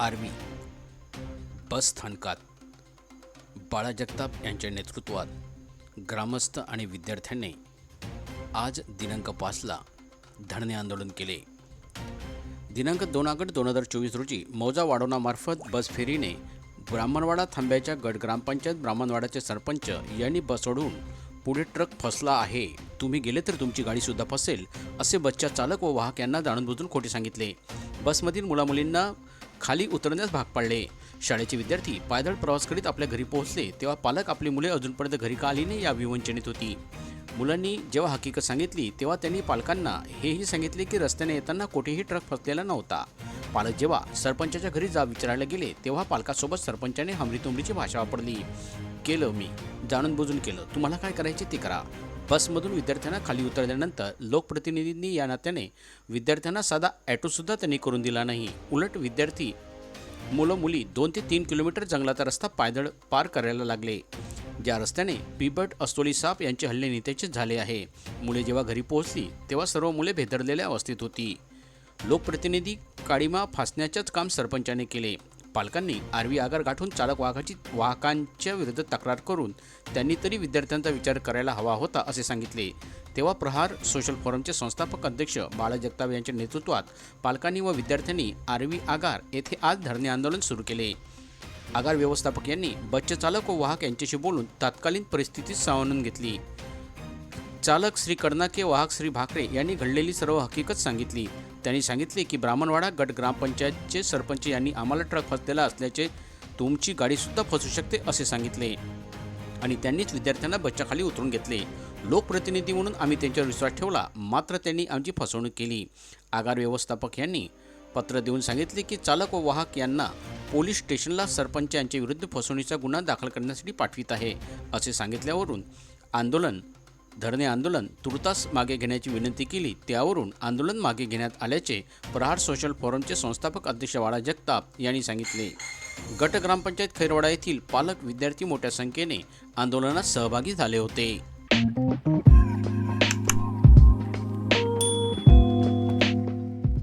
Army बस स्थानकात बाळा जगताप यांच्या नेतृत्वात ग्रामस्थ आणि विद्यार्थ्यांनी आज दिनांक पाचला धरणे आंदोलन केले. दिनांक दोन ऑगस्ट दोन हजार चोवीस रोजी मौजा वाढवण्यामार्फत बस फेरीने ब्राह्मणवाडा थांब्याच्या गट ग्रामपंचायत ब्राह्मणवाडाचे सरपंच यांनी बस सोडून पुढे ट्रक फसला आहे तुम्ही गेले तर तुमची गाडीसुद्धा फसेल असे बसच्या चालक व वाहक यांना जाणूनबुजून खोटे सांगितले. बसमधील मुलामुलींना खाली उतरण्यास भाग पाडले. शाळेचे विद्यार्थी पायदळ प्रवास करीत आपल्या घरी पोहोचले तेव्हा पालक आपली मुले अजूनपर्यंत घरी का आली नाही या विवंचनेत होती. मुलांनी जेव्हा हकीकत सांगितली तेव्हा त्यांनी पालकांना हेही सांगितले की रस्त्याने येताना कोठेही ट्रक फसलेला नव्हता. पालक जेव्हा सरपंचाच्या घरी जा विचारायला गेले तेव्हा पालकासोबत सरपंचाने हमरीतुमरीची भाषा वापरली. केलं मी. जाणून बुजून केलं. तुम्हाला काय करायचे ते करा. बसमधून विद्यार्थ्यांना खाली उतरल्यानंतर लोकप्रतिनिधींनी या नात्याने विद्यार्थ्यांना साधा ॲटोसुद्धा त्यांनी करून दिला नाही. उलट विद्यार्थी मुलं मुली दोन ते तीन किलोमीटर जंगलाचा रस्ता पायदळ पार करायला लागले. ज्या रस्त्याने बिबट अस्तोली साप यांचे हल्ले नेत्याचेच झाले आहे. मुले जेव्हा घरी पोहोचली तेव्हा सर्व मुले भेदरलेल्या अवस्थेत होती. लोकप्रतिनिधी काळीमा फासण्याचेच काम सरपंचाने केले. पालकांनी आरवी आगार गाठून चालक वाहकाची वाहकांच्या विरुद्ध तक्रार करून त्यांनी तरी विद्यार्थ्यांचा विचार करायला हवा होता असे सांगितले. तेव्हा प्रहार सोशल फोरमचे संस्थापक अध्यक्ष बाळा जगताप यांच्या नेतृत्वात पालकांनी व विद्यार्थ्यांनी आरवी आगार येथे आज धरणे आंदोलन सुरू केले. आगार व्यवस्थापक यांनी बसचे चालक व वाहक यांच्याशी बोलून तात्कालीन परिस्थिती सावरून घेतली. चालक श्री कर्णाके वाहक श्री भाकरे यांनी घडलेली सर्व हकीकत सांगितली. त्यांनी सांगितले की ब्राह्मणवाडा गट ग्रामपंचायतचे सरपंच यांनी आम्हाला ट्रक फसलेला असल्याचे तुमची गाडीसुद्धा फसू शकते असे सांगितले. आणि त्यांनीच विद्यार्थ्यांना बच्चाखाली उतरून घेतले. लोकप्रतिनिधी म्हणून आम्ही त्यांच्यावर विश्वास ठेवला. मात्र त्यांनी आमची फसवणूक केली. आगार व्यवस्थापक यांनी पत्र देऊन सांगितले की चालक व वाहक यांना पोलीस स्टेशनला सरपंच यांच्या विरुद्ध फसवणुकीचा गुन्हा दाखल करण्यासाठी पाठवित आहे असे सांगितल्यावरून आंदोलन धरणे आंदोलन तुर्तास मागे घेण्याची विनंती केली त्यावरून आंदोलन मागे घेण्यात आल्याचे प्रहार सोशल फोरमचे संस्थापक अध्यक्ष वाडा जगताप यांनी सांगितले. गट ग्रामपंचायत खैरवाडा येथील पालक विद्यार्थी मोठ्या संख्येने आंदोलनात सहभागी झाले होते.